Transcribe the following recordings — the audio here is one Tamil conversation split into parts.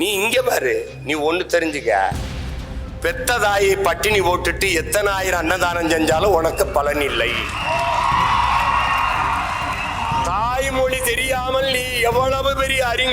நீ இங்க பாரு நீ ஒண்ணு தெரிஞ்சுக்க. பெத்த தாயை பட்டினி போட்டுட்டு எத்தனை ஆயிரம் அன்னதானம் செஞ்சாலும் உனக்கு பலன் இல்லை. தாய்மொழி தெரியாமல் நீ எவ்வளவு பெரிய அறி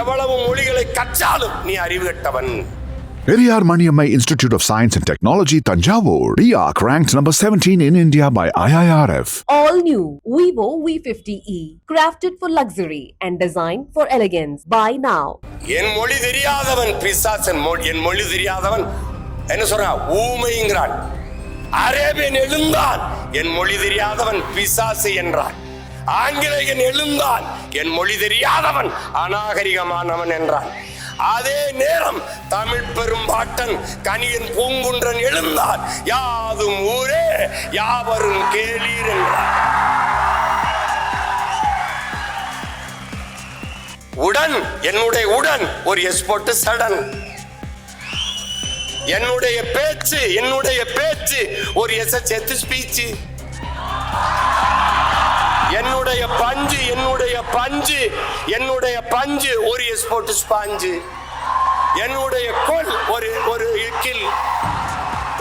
எவ்வளவு மொழிகளை கற்றாலும் நீ அறிவு கட்டவன். Periyar Maniammai Institute of Science and Technology, Tanjavur. RIAC ranked number 17 in India by IIRF. All new Vivo V50e, crafted for luxury and designed for elegance. Buy now. என் மொழி தெரியாதவன் பிசாசன் மொழி என் மொழி தெரியாதவன் என்ன சொல்றான் ஊமைங்கிறான் அரேபியன் எழுந்தான் என் மொழி தெரியாதவன் பிசாசு என்றான் ஆங்கிலேயன் எழுந்தான் என் மொழி தெரியாதவன் அநாகரிகமானவன் என்றான் அதே நேரம் தமிழ் பெரும்பாட்டன் கனியன் பூங்குன்றன் எழுந்தார் யாதும் ஊரே யாவரும் கேளீர் உடன் என்னுடைய உடன் ஒரு எஸ்போர்ட் சடன். என்னுடைய பேச்சு என்னுடைய பேச்சு ஒரு எஸ் ஸ்பீச்சு என்னுடைய பஞ்சு என்னுடைய பஞ்சு என்னுடைய பஞ்சு ஒரு எஸ்போர்ட் ஸ்பாஞ்சு. என்னுடைய கொல் ஒரு ஒரு இக்கில்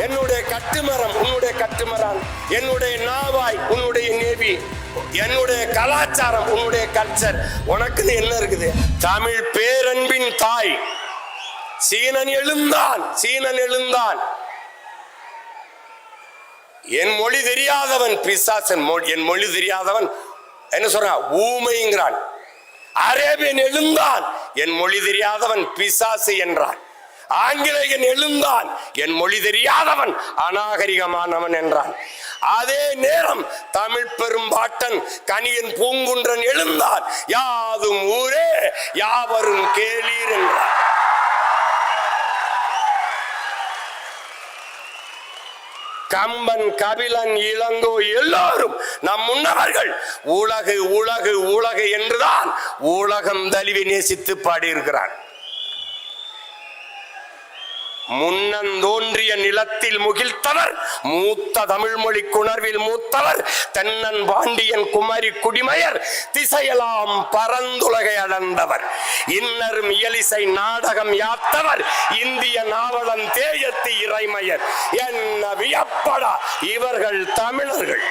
என்னுடைய கட்டுமரம் உன்னுடைய கட்டுமரம். என்னுடைய நாவாய் உன்னுடைய நேவி. என்னுடைய கலாச்சாரம் உன்னுடைய கல்ச்சர் உனக்குன்னு என்ன இருக்குது? தமிழ் பேரன்பின் தாய். சீனன் எழுந்தான் சீனன் எழுந்தான். என் மொழி தெரியாதவன் பிசாசன் என் மொழி தெரியாதவன் என்ன சொல்றான் ஊமைங்கிறான். அரேபியன் எழுந்தான். என் மொழி தெரியாதவன் பிசாசு என்றான். ஆங்கிலேயன் எழுந்தான். என் மொழி தெரியாதவன் அநாகரிகமானவன் என்றான். அதே நேரம் தமிழ் பெரும்பாட்டன் கனியன் பூங்குன்றன் எழுந்தான். யாதும் ஊரே யாவரும் கேளீர் என்றான். கம்பன் கபிலன் இளங்கோ எல்லாரும் நம் முன்னவர்கள் உலகு உலகு உலகு என்றுதான் உலகம் தழுவி நேசித்து பாடியிருக்கிறான் முன்னந்தோன்றிய நிலத்தில் முகிழ்த்தவர் மூத்த தமிழ் மொழி குணர்வில் மூத்தவர் தென்னன் பாண்டியன் குமரி குடிமையர் திசையெல்லாம் பரந்துலகை அடர்ந்தவர். இன்னரும் இயலிசை நாடகம் யாத்தவர் இந்திய நாவலன் தேயத்து இறைமயர். என்ன வியப்படா இவர்கள் தமிழர்கள்.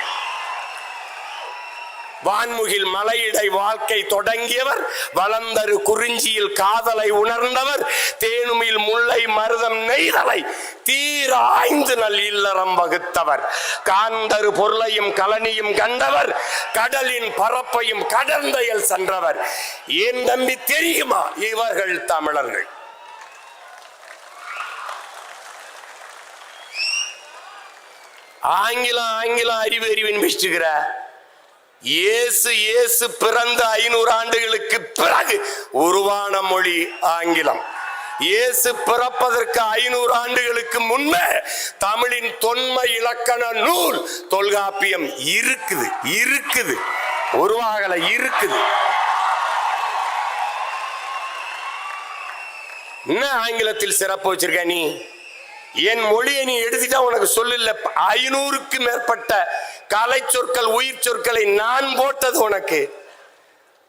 வான்முகில் மலையிடை வாழ்க்கை தொடங்கியவர் வளர்ந்தரு குறிஞ்சியில் காதலை உணர்ந்தவர் தேனுமில் முல்லை மருதம் நெய்தலை தீர ஆய்ந்து நல் இல்லறம் வகுத்தவர். காந்தரு பொருளையும் கலனியும் கண்டவர் கடலின் பரப்பையும் கடந்தையல் சென்றவர். ஏன் தம்பி தெரியுமா? இவர்கள் தமிழர்கள். ஆங்கிலம் ஆங்கிலம் அறிவு அறிவின் பேசிட்டுக்கிற இயேசு இயேசு பிறந்த ஐநூறு ஆண்டுகளுக்கு பிறகு உருவான மொழி ஆங்கிலம். இயேசு பிறப்பதற்கு ஐநூறு ஆண்டுகளுக்கு முன்னே தமிழின் தொன்மை இலக்கண நூல் தொல்காப்பியம் இருக்குது இருக்குது உருவாகல இருக்குது. என்ன ஆங்கிலத்தில் சிறப்பு வச்சிருக்க நீ? என் மொழியை நீ எடுத்துட்டா உனக்கு சொல்லல ஐநூறுக்கு மேற்பட்ட கலை சொற்கள் உயிர் சொற்களை நான் போட்டது உனக்கு.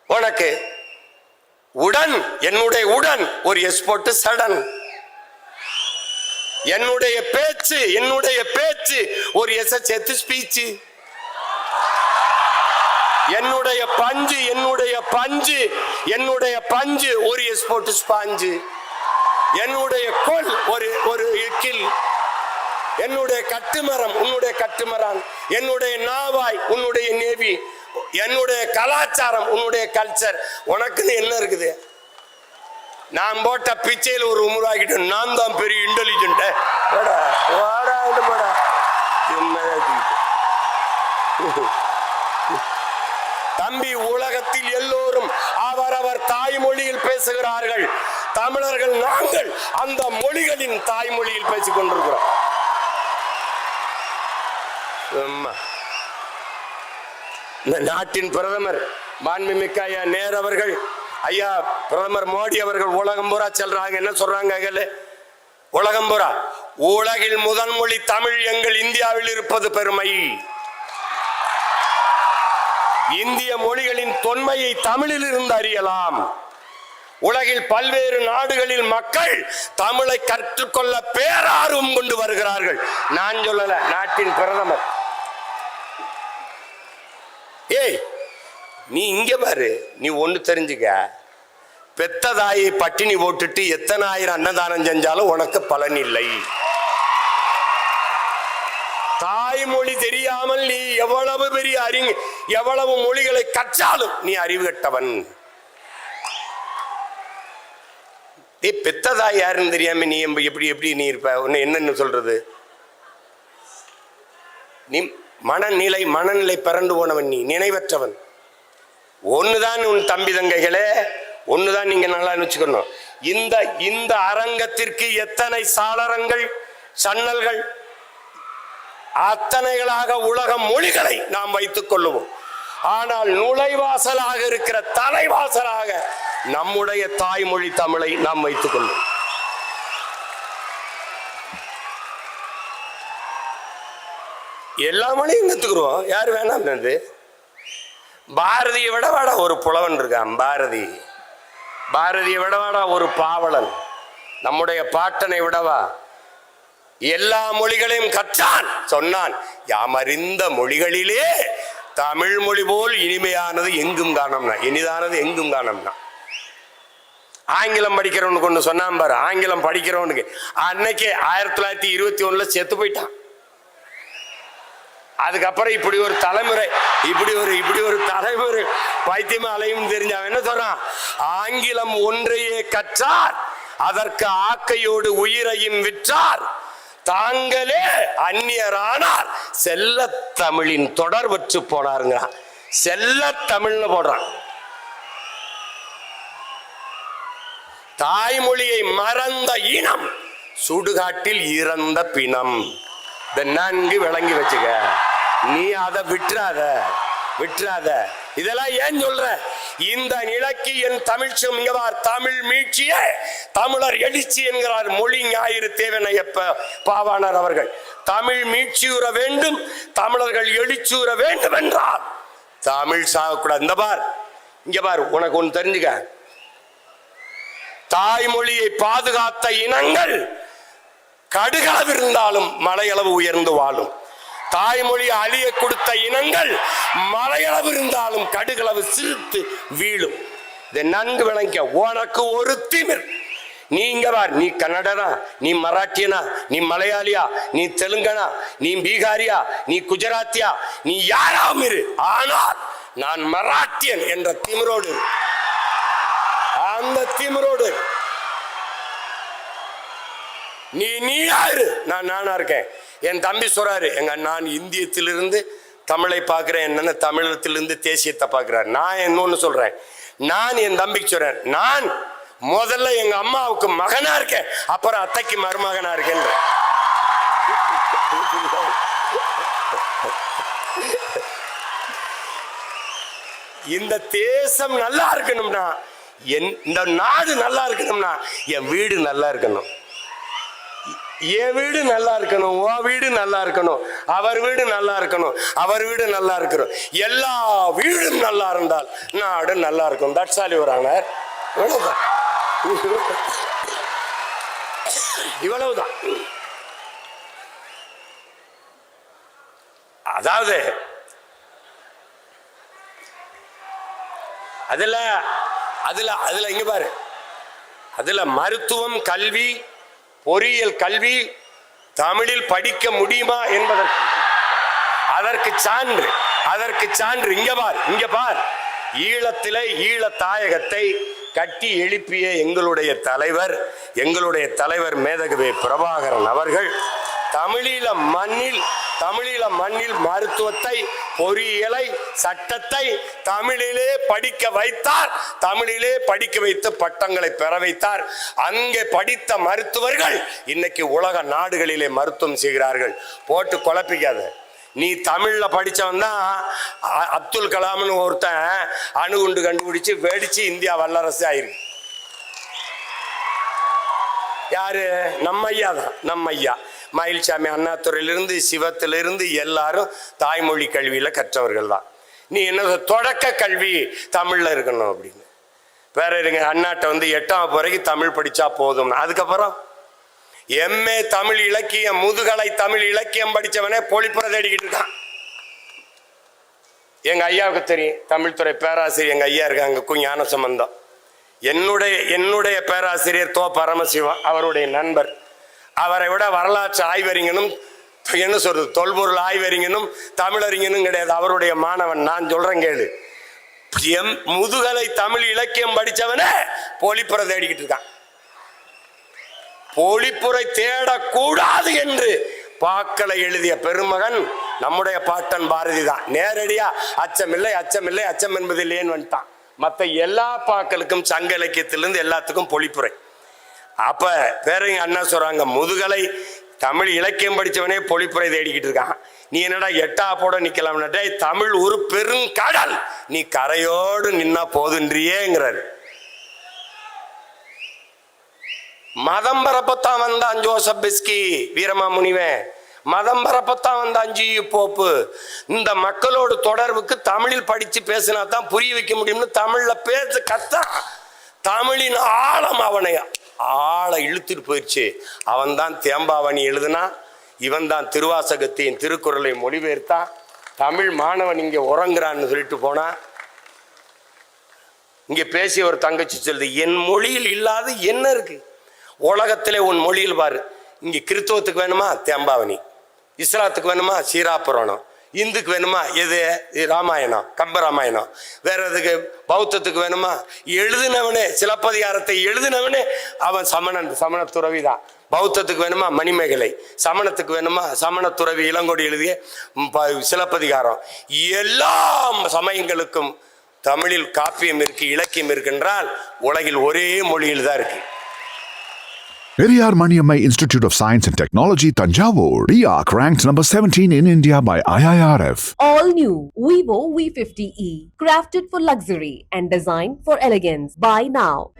உனக்கு. உடன் என்னுடைய உடன் ஒரு எஸ்போர்ட் சடன் என்னுடைய பேச்சு என்னுடைய பேச்சு ஒரு எஸ் சேர்த்து ஸ்பீச்சு என்னுடைய பஞ்சு என்னுடைய பஞ்சு என்னுடைய பஞ்சு ஒரு எஸ்போர்ட் ஸ்பாஞ்சு என்னுடைய கொல் ஒரு ஒரு இக்கில் என்னுடைய கட்டுமரம் உன்னுடைய கட்டுமரம். என்னுடைய நாவாய் உன்னுடைய நேவி. என்னுடைய கலாச்சாரம் உன்னுடைய கல்ச்சர் உனக்குன்னு என்ன இருக்குது? நான் போட்ட பிச்சையில் ஒரு உமுறாகிட்டு நான் தான் பெரிய இன்டெலிஜென்ட் தம்பி உலகத்தில் எல்லோரும் அவரவர் தாய்மொழியில் பேசுகிறார்கள். தமிழர்கள் நாங்கள் அந்த மொழிகளின் தாய்மொழியில் பேசிக் கொண்டிருக்கிறோம் இந்த நாட்டின் பிரதமர் மாண்புமிக்க ஐயா நேர் அவர்கள் ஐயா பிரதமர் மோடி அவர்கள் உலகம் பூரா செல்றாங்க. என்ன சொல்றாங்க அகல? உலகம் பூரா. உலகில் முதல் மொழி தமிழ் எங்கள் இந்தியாவில் இருப்பது பெருமை. இந்திய மொழிகளின் தொன்மையை தமிழில் இருந்து அறியலாம். உலகில் பல்வேறு நாடுகளில் மக்கள் தமிழை கற்றுக்கொள்ள பேரார்வம் கொண்டு வருகிறார்கள். நான் சொல்லல நாட்டின் பிரதமர். ஏய் நீ இங்க பாரு நீ ஒண்ணு தெரிஞ்சுக்க. பெத்த தாயை பட்டினி போட்டுட்டு எத்தனை ஆயிரம் அன்னதானம் செஞ்சாலும் உனக்கு பலன் இல்லை. தாய்மொழி தெரியாமல் நீ எவ்வளவு பெரிய அறிஞ எவ்வளவு மொழிகளை கற்றாலும் நீ அறிவு கட்டவன். நீ பெத்ததா யாருன்னு தெரியாம நீ எப்படி எப்படி நீ இருப்ப? உன்னை என்னன்னு சொல்றது? நீ மனநிலை மனநிலை பிறண்டு போனவன் நீ நினைவற்றவன். ஒண்ணுதான் உன் தம்பி தங்கைகளே ஒண்ணுதான் நீங்க நல்லா வச்சுக்கணும். இந்த இந்த அரங்கத்திற்கு எத்தனை சாளரங்கள் சன்னல்கள் அத்தனைகளாக உலக மொழிகளை நாம் வைத்துக் கொள்ளுவோம். ஆனால் நுழைவாசலாக இருக்கிற தலைவாசலாக நம்முடைய தாய்மொழி தமிழை நாம் வைத்துக் கொள்வோம். எல்லா மொழியும் கத்துக்குருவோம் யார் வேணாம் பாரதியை விடவாடா ஒரு புலவன் இருக்கான் பாரதி. பாரதியை விடவாடா ஒரு பாவலன். நம்முடைய பாட்டனை விடவா? எல்லா மொழிகளையும் கற்றான் சொன்னான். யாமறிந்த மொழிகளிலே தமிழ் மொழி போல் இனிமையானது எங்கும் காணம்னா இனிதானது எங்கும் காணம்னா. ஆங்கிலம் படிக்கிறவனுக்கு ஒன்று சொன்னான் பாரு ஆங்கிலம் படிக்கிறவனுக்கு. அன்னைக்கே ஆயிரத்தி தொள்ளாயிரத்தி இருபத்தி ஒன்றில் செத்து போயிட்டான். அதுக்கப்புறம் இப்படி ஒரு தலைமுறை இப்படி ஒரு இப்படி ஒரு தலைமுறை. பைத்தியமா அலையும் தெரிஞ்ச அவன் என்ன சொல்றான்? ஆங்கிலம் ஒன்றையே கற்றார் அதற்கு ஆக்கையோடு உயிரையும் விற்றார். தாங்களே அந்நியரானார். செல்ல தமிழின் தொடர் வச்சு போனாருங்க செல்ல தமிழ்னு போடுறான். தாய்மொழியை மறந்த இனம் சுடுகாட்டில் இறந்த பிணம். இதை நன்கு விளங்கி வச்சுக்க. நீ அதை விட்டுறாத விட்டுறாத. இதெல்லாம் ஏன் சொல்ற? இந்த நிலைக்கு என் தமிழ் இங்கவார் தமிழ் மீட்சிய தமிழர் எழுச்சி என்கிறார் மொழி ஞாயிறு தேவனையப்ப பாவாணர் அவர்கள். தமிழ் மீட்சியுற வேண்டும் தமிழர்கள் எழுச்சியுற வேண்டும் என்றார். தமிழ் சாகக்கூடாது. இந்த பார் இங்க பார் உனக்கு ஒன்று தெரிஞ்சுக்க. தாய்மொழியை பாதுகாத்த இனங்கள் கடுகாவிருந்தாலும் மலையளவு உயர்ந்து வாழும். தாய்மொழி அழிய கொடுத்த இனங்கள் மலையளவு இருந்தாலும் கடுகளவு சிரித்து வீழும். இதை நன்கு விளங்க உனக்கு ஒரு திமிர். நீ வார் நீ கன்னடனா நீ மராட்டியனா நீ மலையாளியா நீ தெலுங்கனா நீ பீகாரியா நீ குஜராத்தியா நீ யாராவும் இரு. ஆனால் நான் மராட்டியன் என்ற திமிரோடு. அந்த திமிரோடு. நீ நீ யாரு நான் நானா இருக்கேன். என் தம்பி சொல்றாரு எங்க நான் இந்தியத்திலிருந்து தமிழை பார்க்குறேன் என்னென்ன தமிழத்திலிருந்து தேசியத்தை பார்க்குறேன் நான் இன்னொன்று சொல்கிறேன் நான் என் தம்பிக்கு சொல்கிறேன் நான் முதல்ல எங்கள் அம்மாவுக்கு மகனாக இருக்கேன் அப்புறம் அத்தைக்கு மருமகனாக இருக்கேன். இந்த தேசம் நல்லா இருக்கணும்னா என் இந்த நாடு நல்லா இருக்கணும்னா என் வீடு நல்லா இருக்கணும். என் வீடு நல்லா இருக்கணும் உன் வீடு நல்லா இருக்கணும் அவர் வீடு நல்லா இருக்கணும் அவர் வீடு நல்லா இருக்கணும். எல்லா வீடும் நல்லா இருந்தால் நாடு நல்லா இருக்கும். தட்ஸ் ஆல் யுவர் ஆனர் இவ்வளவுதான். இவ்வளவுதான். அதாவது அதுல அதுல அதுல இங்க பாரு. அதுல மருத்துவம் கல்வி பொறியியல் கல்வி தமிழில் படிக்க முடியுமா என்பதற்கு. அதற்கு சான்று அதற்கு சான்று. இங்க பார் இங்க பார். ஈழத்திலே ஈழ தாயகத்தை கட்டி எழுப்பிய எங்களுடைய தலைவர் எங்களுடைய தலைவர் மேதகவே பிரபாகரன் அவர்கள் தமிழீழ மண்ணில் தமிழீழ மண்ணில் மருத்துவத்தை பொறியியலை சட்டத்தை தமிழிலே படிக்க வைத்தார். தமிழிலே படிக்க வைத்து பட்டங்களை பெற வைத்தார். அங்கே படித்த மருத்துவர்கள் இன்னைக்கு உலக நாடுகளிலே மருத்துவம் செய்கிறார்கள். போட்டு குழப்பிக்காத. நீ தமிழ்ல படிச்சவன் தான் அ- அப்துல் கலாம்னு ஒருத்தன் அணுகுண்டு கண்டுபிடிச்சு வெடிச்சு இந்தியா வல்லரசு ஆயிருக்கு யாரு? நம்ம ஐயா தான். நம்ம ஐயா. மயில்சாமி அண்ணாத்துறையிலிருந்து சிவத்திலிருந்து எல்லாரும் தாய்மொழி கல்வியில் கற்றவர்கள் தான் நீ என்ன தொடக்க கல்வி தமிழில் இருக்கணும் அப்படின்னு. வேற இருங்க அண்ணாட்ட வந்து எட்டாம் வரைக்கும் தமிழ் படித்தா போதும்னு. அதுக்கப்புறம்? எம்ஏ தமிழ் இலக்கியம் முதுகலை தமிழ் இலக்கியம் படிச்சவனே பொழிப்புற தேடிக்கிட்டு இருக்கான். எங்கள் ஐயாவுக்கு தெரியும் தமிழ்துறை பேராசிரியர் எங்கள் ஐயா இருக்காங்க கு ஞான சம்பந்தம் என்னுடைய என்னுடைய பேராசிரியர் தோ பரமசிவம் அவருடைய நண்பர். அவரை விட வரலாற்று ஆய்வறிஞனும் என்ன சொல்றது தொல்பொருள் ஆய்வறிஞனும் தமிழறிஞனும் கிடையாது. அவருடைய மாணவன் நான் சொல்றேன் கேளு. எம் முதுகலை தமிழ் இலக்கியம் படித்தவனே பொழிப்புற தேடிக்கிட்டு இருக்கான். பொழிப்புரை தேடக்கூடாது என்று பாக்களை எழுதிய பெருமகன் நம்முடைய பாட்டன் பாரதி தான். நேரடியா அச்சமில்லை அச்சமில்லை அச்சம் என்பது இல்லையேன்னு வந்துட்டான். மற்ற எல்லா பாக்களுக்கும் சங்க இலக்கியத்திலிருந்து எல்லாத்துக்கும் பொழிப்புரை அப்ப வேற எங்க அண்ணா சொல்றாங்க முதுகலை தமிழ் இலக்கியம் படித்தவனே பொழிப்புரை தேடிக்கிட்டு இருக்கான். நீ என்னடா எட்டா போட நிக்கலாம்னாட்டே தமிழ் ஒரு பெருங்கடல் நீ கரையோடு நின்னா போதுன்றியேங்கிறாரு. மதம் பரப்பத்தான் வந்தான் ஜோசப் பிஸ்கி வீரமா முனிவன் மதம் பரப்பத்தான் வந்தான் ஜி போப்பு. இந்த மக்களோட தொடர்புக்கு தமிழில் படிச்சு பேசினா தான் புரிய வைக்க முடியும்னு தமிழ்ல பேச கத்தான் தமிழின் ஆழம் அவனையா. ஆளை இழுத்துட்டு போயிடுச்சு. அவன் தான் தேம்பாவணி எழுதுனா இவன் தான் திருவாசகத்தையும் திருக்குறளை மொழிபெயர்த்தான் தமிழ் மாணவன் இங்கே உறங்குறான்னு சொல்லிட்டு போனான் இங்கே பேசிய ஒரு தங்கச்சி சொல்லுது என் மொழியில் இல்லாத என்ன இருக்கு? உலகத்திலே உன் மொழியில் பாரு. இங்கே கிறிஸ்தவத்துக்கு வேணுமா? தேம்பாவணி. இஸ்லாத்துக்கு வேணுமா? சீரா புராணம் இந்துக்கு வேணுமா? எது? இது ராமாயணம் கம்ப ராமாயணம். வேற எதுக்கு? பௌத்தத்துக்கு வேணுமா? எழுதினவனே சிலப்பதிகாரத்தை எழுதினவனே அவன் சமணன் சமண துறவி தான் பௌத்தத்துக்கு வேணுமா? மணிமேகலை. சமணத்துக்கு வேணுமா? சமண துறவி இளங்கோடி எழுதிய ப- சிலப்பதிகாரம். எல்லா சமயங்களுக்கும் தமிழில் காப்பியம் இருக்கு இலக்கியம் இருக்கின்றால் உலகில் ஒரே மொழியில் தான் இருக்கு. Periyar Maniammai Institute of Science and Technology, Tanjavur. RIAC ranked number 17 in India by IIRF. All new Vivo V50e, crafted for luxury and designed for elegance. Buy now.